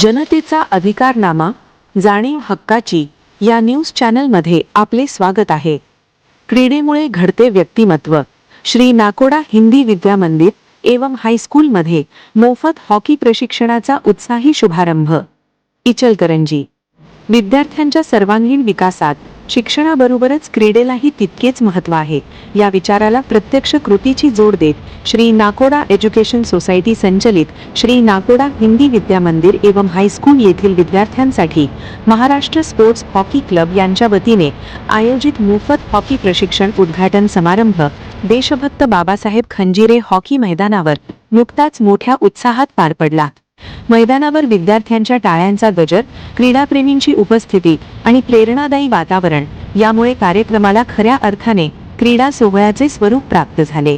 जनतेचा अधिकारनामा जाणीव हक्काची या न्यूज चॅनलमध्ये आपले स्वागत आहे. क्रीडेमुळे घडते व्यक्तिमत्व. श्री नाकोडा हिंदी विद्या मंदिर एवं हायस्कूलमध्ये मोफत हॉकी प्रशिक्षणाचा उत्साही शुभारंभ. इचलकरंजी. विद्यार्थ्यांच्या सर्वांगीण विकासात शिक्षणाबरोबरच क्रीडेलाही तितकेच महत्त्व आहे. या विचाराला प्रत्यक्ष कृतीची जोड देत श्री नाकोडा एज्युकेशन सोसायटी संचलित श्री नाकोडा हिंदी विद्या मंदिर एवं हायस्कूल येथील विद्यार्थ्यांसाठी महाराष्ट्र स्पोर्ट्स हॉकी क्लब यांच्या वतीने आयोजित मोफत हॉकी प्रशिक्षण उद्घाटन समारंभ देशभक्त बाबासाहेब खंजिरे हॉकी मैदानावर नुकताच मोठ्या उत्साहात पार पडला. मैदानावर विद्यार्थ्यांच्या टाळ्यांचा गजर क्रीडाप्रेमींची उपस्थिती आणि प्रेरणादायी वातावरण यामुळे कार्यक्रमाला खऱ्या अर्थाने क्रीडा सोहळ्याचे स्वरूप प्राप्त झाले.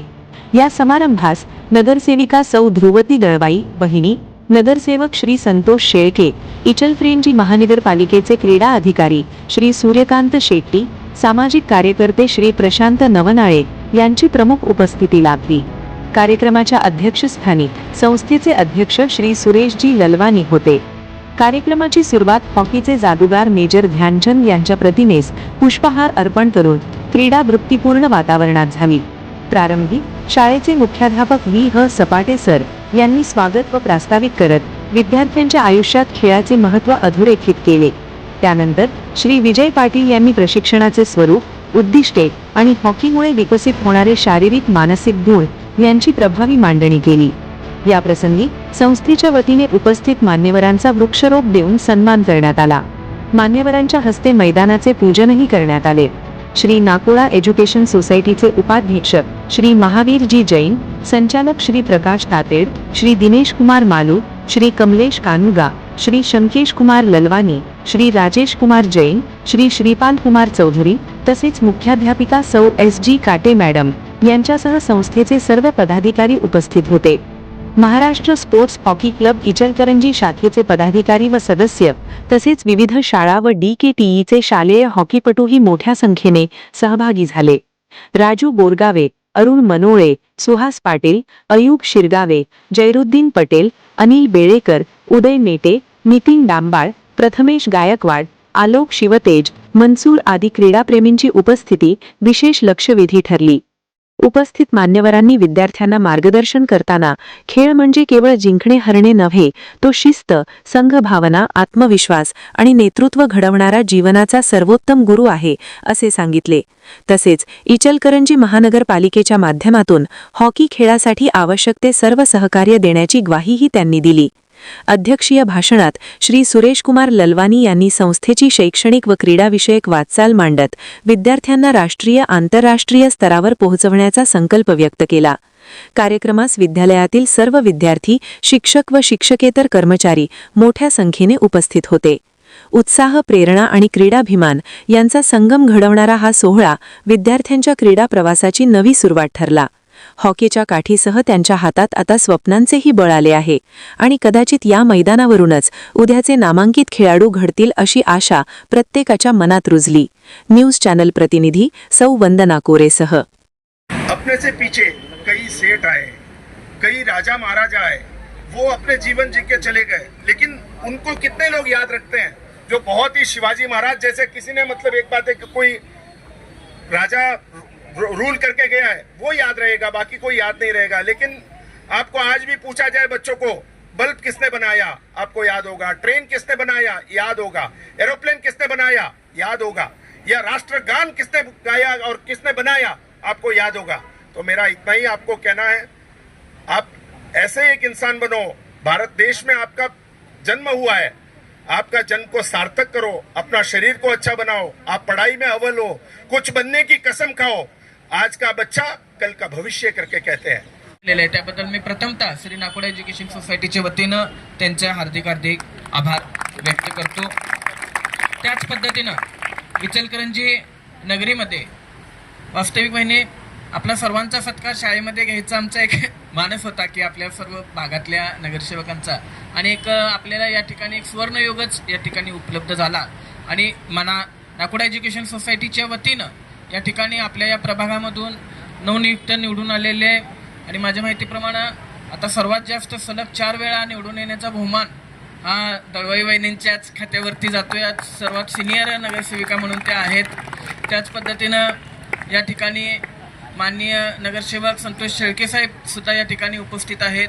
या समारंभास नगरसेविका सौ ध्रुवती दळबाई बहिणी नगरसेवक श्री संतोष शेळके इचलफ्रेंजी महानगरपालिकेचे क्रीडा अधिकारी श्री सूर्यकांत शेट्टी सामाजिक कार्यकर्ते श्री प्रशांत नवनाळे यांची प्रमुख उपस्थिती लाभली. कार्यक्रमाच्या अध्यक्षस्थानी संस्थेचे अध्यक्ष श्री सुरेशजी ललवानी होते. कार्यक्रमाची सुरुवात हॉकीचे जादूगार मेजर ध्यानचंद यांच्या प्रतिमेस पुष्पहार अर्पण करून क्रीडा वृत्तीपूर्ण वातावरणात झाली. प्रारंभी शाळेचे मुख्याध्यापक व्ही. ह. सपाटे सर यांनी स्वागत व प्रास्ताविक करत विद्यार्थ्यांच्या आयुष्यात खेळाचे महत्त्व अधोरेखित केले. त्यानंतर श्री. विजय पाटील यांनी प्रशिक्षणाचे स्वरूप उद्दिष्टे आणि हॉकीमुळे विकसित होणारे शारीरिक मानसिक गुण यांची प्रभावी मांडणी केली. या प्रसंगी संस्थेच्या वतीने उपस्थित मान्यवरांचा वृक्षरोप देऊन सन्मान करण्यात आला. मान्यवरांच्या हस्ते मैदानाचे पूजनही करण्यात आले. श्री नाकोळा एज्युकेशन सोसायटीचे उपाध्यक्ष श्री महावीरजी जैन संचालक श्री प्रकाश तातेड श्री दिनेश कुमार मालू श्री कमलेश कानुगा श्री शंकेश कुमार ललवानी श्री राजेश कुमार जैन श्री श्रीपाल कुमार चौधरी तसेच मुख्याध्यापिका सौ एस जी काटे मॅडम. यांच्यासह संस्थेचे सर्व पदाधिकारी उपस्थित होते. Maharashtra sports hockey club Ichalkaranji शाखेचे पदाधिकारी व सदस्य तसेच विविध शाळा व डी के टीईचे शालेय हॉकीपटूही मोठ्या संख्येने सहभागी झाले. राजू बोरगावे अरुण मनोळे सुहास पाटील अयूब शिरगावे जैरुद्दीन पटेल अनिल बेळेकर उदय मेटे नितीन डांबाळ प्रथमेश गायकवाड आलोक शिवतेज मनसूर आदी क्रीडाप्रेमींची उपस्थिती विशेष लक्षवेधी ठरली. उपस्थित मान्यवरांनी विद्यार्थ्यांना मार्गदर्शन करताना खेळ म्हणजे केवळ जिंकणे हरणे नव्हे तो शिस्त संघभावना आत्मविश्वास आणि नेतृत्व घडवणारा जीवनाचा सर्वोत्तम गुरु आहे असे सांगितले. तसेच इचलकरंजी महानगरपालिकेच्या माध्यमातून हॉकी खेळासाठी आवश्यक ते सर्व सहकार्य देण्याची ग्वाहीही त्यांनी दिली. अध्यक्षीय भाषणात श्री सुरेश कुमार ललवानी यांनी संस्थेची शैक्षणिक व क्रीडाविषयक वाटचाल मांडत विद्यार्थ्यांना राष्ट्रीय आंतरराष्ट्रीय स्तरावर पोहोचवण्याचा संकल्प व्यक्त केला. कार्यक्रमास विद्यालयातील सर्व विद्यार्थी शिक्षक व शिक्षकेतर कर्मचारी मोठ्या संख्येने उपस्थित होते. उत्साह प्रेरणा आणि क्रीडाभिमान यांचा संगम घडवणारा हा सोहळा विद्यार्थ्यांच्या क्रीडा प्रवासाची नवी सुरुवात ठरला. हॉकीच्या काठीसह त्यांच्या हातात आता स्वप्नांचेही बळ आले आहे. आणि कदाचित या मैदानावरूनच उद्याचे नामांकित खेळाडू घडतील अशी आशा प्रत्येकाच्या मनात रुजली. न्यूज चॅनल प्रतिनिधी सौ वंदना कोरेसह. अपने से पीछे कई सेठ आए कई राजा महाराजा आए वो अपने जीवन जी के चले गए। लेकिन उनको कितने लोग याद रखते हैं? जो बहुत ही शिवाजी महाराज जैसे किसी ने मतलब एक बात है कि कोई राजा रूल करके गया है, वो याद रहेगा, बाकी कोई याद नहीं रहेगा। लेकिन आपको आज भी पूछा जाए बच्चों को, बल्ब किसने बनाया? आपको याद होगा, ट्रेन किसने बनाया? याद होगा। एरोप्लेन किसने बनाया? याद होगा। या राष्ट्रगान किसने गाया और किसने बनाया? आपको याद होगा। तो मेरा इतना ही आपको कहना है। आप ऐसे एक इंसान बनो, भारत देश में आपका जन्म हुआ है। आपका जन्म को सार्थक करो, अपना शरीर को अच्छा बनाओ, आप पढ़ाई में अव्वल हो, कुछ बनने की कसम खाओ आज का बच्चा कल का भविष्य करके कहते हैं। केलेलं आहे त्याबद्दल मी प्रथमतः श्री नाकोडा एज्युकेशन सोसायटीच्या वतीनं त्यांचे हार्दिक हार्दिक आभार व्यक्त करतो. त्याच पद्धतीनं इचलकरंजी नगरीमध्ये वास्तविक महिने आपला सर्वांचा सत्कार शाळेमध्ये घ्यायचा आमचा एक मानस होता की आपल्या सर्व भागातल्या नगरसेवकांचा. आणि एक आपल्याला या ठिकाणी एक सुवर्णयोगच या ठिकाणी उपलब्ध झाला. आणि मना नाकोडा एज्युकेशन सोसायटीच्या वतीनं या ठिकाणी आपल्या या प्रभागामधून नवनियुक्त निवडून आलेले आणि माझ्या माहितीप्रमाणे आता सर्वात जास्त सलग चार वेळा निवडून येण्याचा बहुमान हा दळवाई वहिनींच्याच खात्यावरती जातोय. आज सर्वात सिनियर नगरसेविका म्हणून त्या आहेत. त्याच पद्धतीनं या ठिकाणी माननीय नगरसेवक संतोष शेळके साहेब सुद्धा या ठिकाणी उपस्थित आहेत.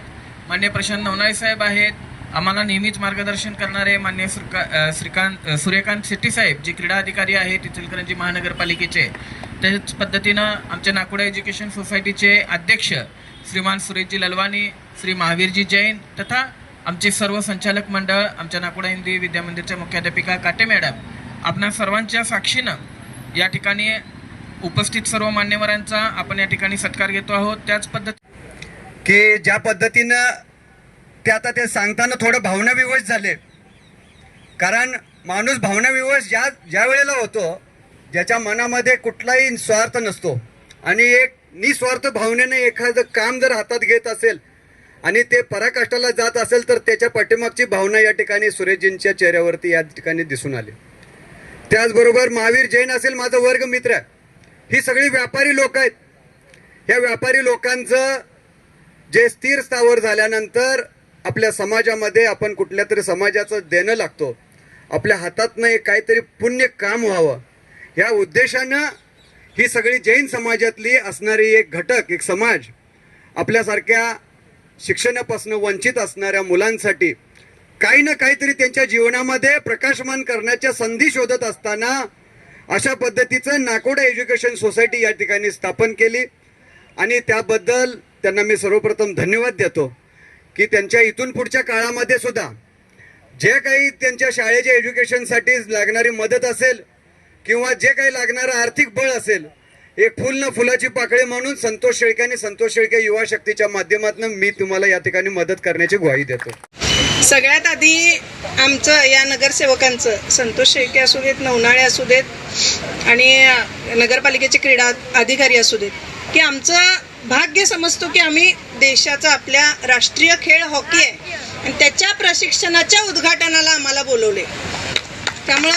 मान्य प्रशांत नवनाळे साहेब आहेत. आम्हाला नेहमीच मार्गदर्शन करणारे मान्य श्रीका श्रीकांत सूर्यकांत शेट्टी साहेब जे क्रीडा अधिकारी आहेत इचलकरंजी महानगरपालिकेचे त्याच पद्धतीनं आमच्या नाकुडा एज्युकेशन सोसायटीचे अध्यक्ष श्रीमान सुरेशजी ललवानी श्री महावीरजी जैन तथा आमचे सर्व संचालक मंडळ आमच्या नाकुडा हिंदी विद्यामंदिरच्या मुख्याध्यापिका काटे मॅडम आपणा सर्वांच्या साक्षीनं या ठिकाणी उपस्थित सर्व मान्यवरांचा आपण या ठिकाणी सत्कार घेतो आहोत. त्याच पद्धती की ज्या पद्धतीनं ते आता ते सांगताना थोडं भावनाविवश झाले. कारण माणूस भावनाविवश ज्या ज्या वेळेला होतो ज्याच्या मनामध्ये कुठलाही स्वार्थ नसतो. आणि एक निस्वार्थ भावनेने एखादं काम जर हातात घेत असेल आणि ते पराकाष्ठाला जात असेल तर त्याच्या पाठीमागची भावना या ठिकाणी सुरेशजींच्या चेहऱ्यावरती या ठिकाणी दिसून आली. त्याचबरोबर महावीर जैन असेल माझा वर्ग मित्र आहे ही सगळी व्यापारी लोक आहेत. या व्यापारी लोकांचं जे स्थिर स्थावर झाल्यानंतर आपल्या समाजामध्ये आपण कुठल्या तरी समाजाचं देणं लागतो. आपल्या हातातनं एक काहीतरी पुण्य काम व्हावं. ह्या उद्देशानं ही सगळी जैन समाजातली असणारी एक घटक एक समाज आपल्यासारख्या शिक्षणापासून वंचित असणाऱ्या मुलांसाठी काही ना काहीतरी त्यांच्या जीवनामध्ये प्रकाशमान करण्याच्या संधी शोधत असताना अशा पद्धतीचं नाकोडा एज्युकेशन सोसायटी या ठिकाणी स्थापन केली आणि त्याबद्दल त्यांना मी सर्वप्रथम धन्यवाद देतो. की त्यांच्या इथून पुढच्या काळामध्ये सुद्धा जे काही त्यांच्या शाळेच्या एज्युकेशनसाठी लागणारी मदत असेल किंवा जे काही लागणारं आर्थिक बळ असेल एक फुल न फुलाची पाकळी म्हणून संतोष शेळके आणि संतोष शेळके युवा शक्तीच्या माध्यमातून मी तुम्हाला या ठिकाणी मदत करण्याची ग्वाही देतो. सगळ्यात आधी आमचं या नगरसेवकांचं संतोष शेळके असू देत नवनाळे असू देत आणि नगरपालिकेचे क्रीडा अधिकारी असू देत की आमचं भाग्य समजतो की आम्ही देशाचा आपल्या राष्ट्रीय खेळ हॉकी आहे. आणि त्याच्या प्रशिक्षणाच्या उद्घाटनाला आम्हाला बोलवले. त्यामुळं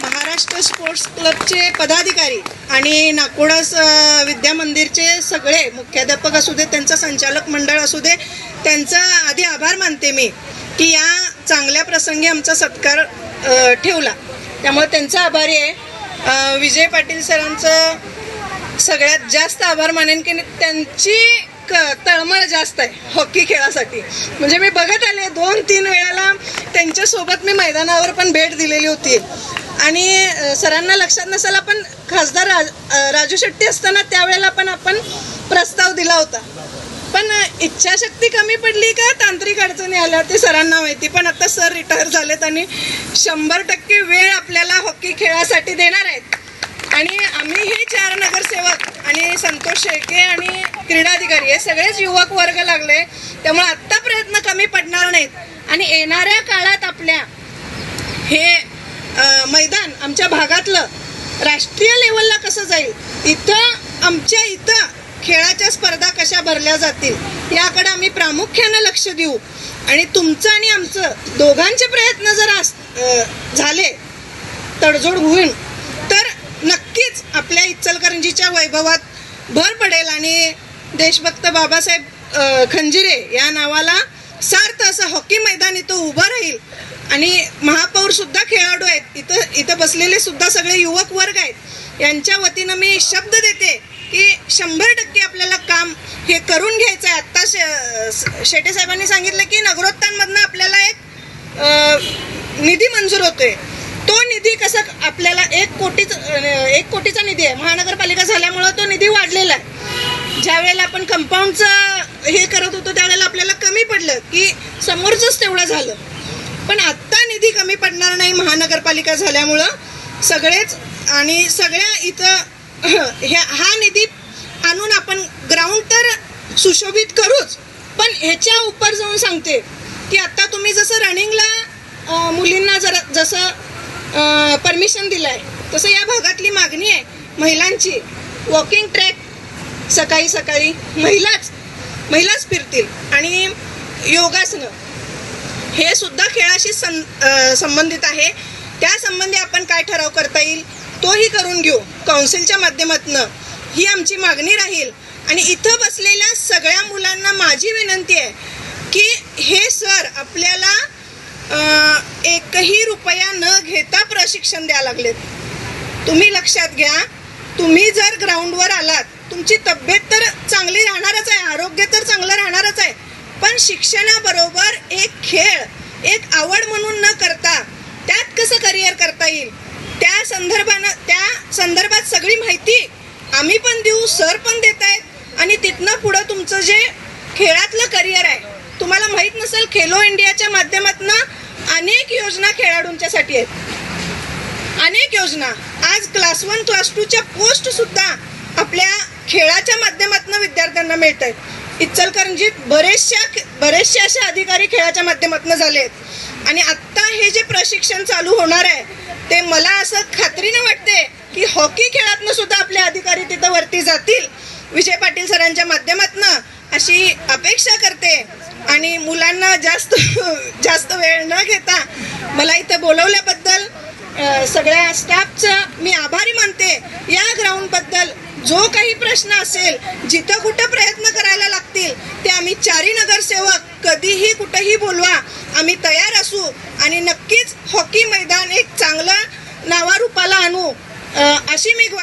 महाराष्ट्र स्पोर्ट्स क्लबचे पदाधिकारी आणि नागपुडास विद्यामंदिरचे विद्या मंदिरचे सगळे मुख्याध्यापक असू दे त्यांचं संचालक मंडळ असू दे त्यांचा आधी आभार मानते मी की या चांगल्या प्रसंगी आमचा सत्कार ठेवला. त्यामुळे त्यांचा आभारी आहे. विजय पाटील सरांचं सगळ्यात जास्त आभार मानेन की त्यांची क तळमळ जास्त आहे हॉकी खेळासाठी. म्हणजे मी बघत आले दोन तीन वेळाला त्यांच्यासोबत मी मैदानावर पण भेट दिलेली होती. आणि सरांना लक्षात नसायला पण खासदार राज राजू शेट्टी असताना त्यावेळेला पण आपण प्रस्ताव दिला होता. पण इच्छाशक्ती कमी पडली का तांत्रिक अडचणी आल्या ते सरांना माहिती. पण आता सर रिटायर झालेत आणि शंभर टक्के वेळ आपल्याला हॉकी खेळासाठी देणार आहेत. आणि आम्ही हे चार नगरसेवक आणि संतोष शेळके आणि क्रीडाधिकारी हे सगळेच युवक वर्ग लागले. त्यामुळे आत्ता प्रयत्न कमी पडणार नाहीत. आणि येणाऱ्या काळात आपल्या हे मैदान आमच्या भागातलं राष्ट्रीय लेवलला कसं जाईल? इथं आमच्या इथं खेळाच्या स्पर्धा कशा भरल्या जातील? याकडे आम्ही प्रामुख्यानं लक्ष देऊ. आणि तुमचं आणि आमचं दोघांचे प्रयत्न जर अस- झाले तडजोड होईल. नक्कीच आपल्या इचलकरंजीच्या वैभवात भर पडेल आणि देशभक्त बाबासाहेब खंजिरे या नावाला सार्थ असं हॉकी मैदान इथं उभं राहील. आणि महापौर सुद्धा खेळाडू आहेत. इथं इथं बसलेले सुद्धा सगळे युवक वर्ग आहेत. यांच्या वतीनं मी शब्द देते की शंभर टक्के आपल्याला काम हे करून घ्यायचं आहे. आत्ता शे शेटे साहेबांनी सांगितलं की नगरोत्थानमधनं आपल्याला एक निधी मंजूर होतोय. तो निधी कसा आपल्याला एक कोटीच एक कोटीचा निधी आहे. महानगरपालिका झाल्यामुळं तो निधी वाढलेला आहे. ज्या वेळेला आपण कंपाऊंडचं हे करत होतो त्यावेळेला आपल्याला कमी पडलं की समोरचंच तेवढं झालं. पण आत्ता निधी कमी पडणार नाही महानगरपालिका झाल्यामुळं सगळेच आणि सगळ्या इथं ह्या हा निधी आणून आपण ग्राउंड तर सुशोभित करूच. पण ह्याच्या उपर जाऊन सांगते की आत्ता तुम्ही जसं रनिंगला मुलींना जरा जसं परमिशन दिलं आहे तसं या भागातली मागणी आहे. महिलांची वॉकिंग ट्रॅक सकाळी सकाळी महिलाच महिलाच फिरतील. आणि योगासनं हे सुद्धा खेळाशी सं संबंधित आहे. त्यासंबंधी आपण काय ठराव करता येईल तोही करून घेऊ. काउन्सिलच्या माध्यमातून ही आमची मागणी राहील. आणि इथं बसलेल्या सगळ्या मुलांना माझी विनंती आहे की हे सर आपल्याला एकही रुपया न घेता प्रशिक्षण द्यायला लागलेत. तुम्ही लक्षात घ्या तुम्ही जर ग्राउंडवर आलात तुमची तब्येत तर चांगली राहणारच आहे आरोग्य तर चांगलं राहणारच आहे पण शिक्षणाबरोबर एक खेळ एक आवड म्हणून न करता त्यात कसं करिअर करता येईल? त्या संदर्भानं त्या संदर्भात सगळी माहिती आम्ही पण देऊ सर पण देत आहेत आणि तिथनं पुढं तुमचं जे खेळातलं करिअर आहे तुम्हाला माहीत नसेल खेलो इंडियाच्या माध्यमातून अनेक योजना खेळाडूंच्यासाठी आहेत. अनेक योजना. आज क्लास वन क्लास टूच्या पोस्ट सुद्धा आपल्या खेळाच्या माध्यमातून विद्यार्थ्यांना मिळत आहेत इचलकरंजीत बरेचशा बरेचसे असे अधिकारी खेळाच्या माध्यमातून झाले आहेत. आणि आत्ता हे जे प्रशिक्षण चालू होणार आहे ते मला असं खात्रीनं वाटते की हॉकी खेळातनं सुद्धा आपले अधिकारी तिथं वरती जातील. विजय पाटील सरांच्या माध्यमातनं अशी अपेक्षा करते. आणि मुलांना जास्त जास्त वेळ न घेता मला इथं बोलवल्याबद्दल सगळ्या स्टाफचं मी आभारी मानते. या ग्राउंडबद्दल जो काही प्रश्न असेल जिथं कुठं प्रयत्न करायला लागतील ते आम्ही चारी नगरसेवक कधीही कुठंही बोलवा. आम्ही तयार असू आणि नक्कीच हॉकी मैदान एक चांगलं नावारूपाला आणू अशी मी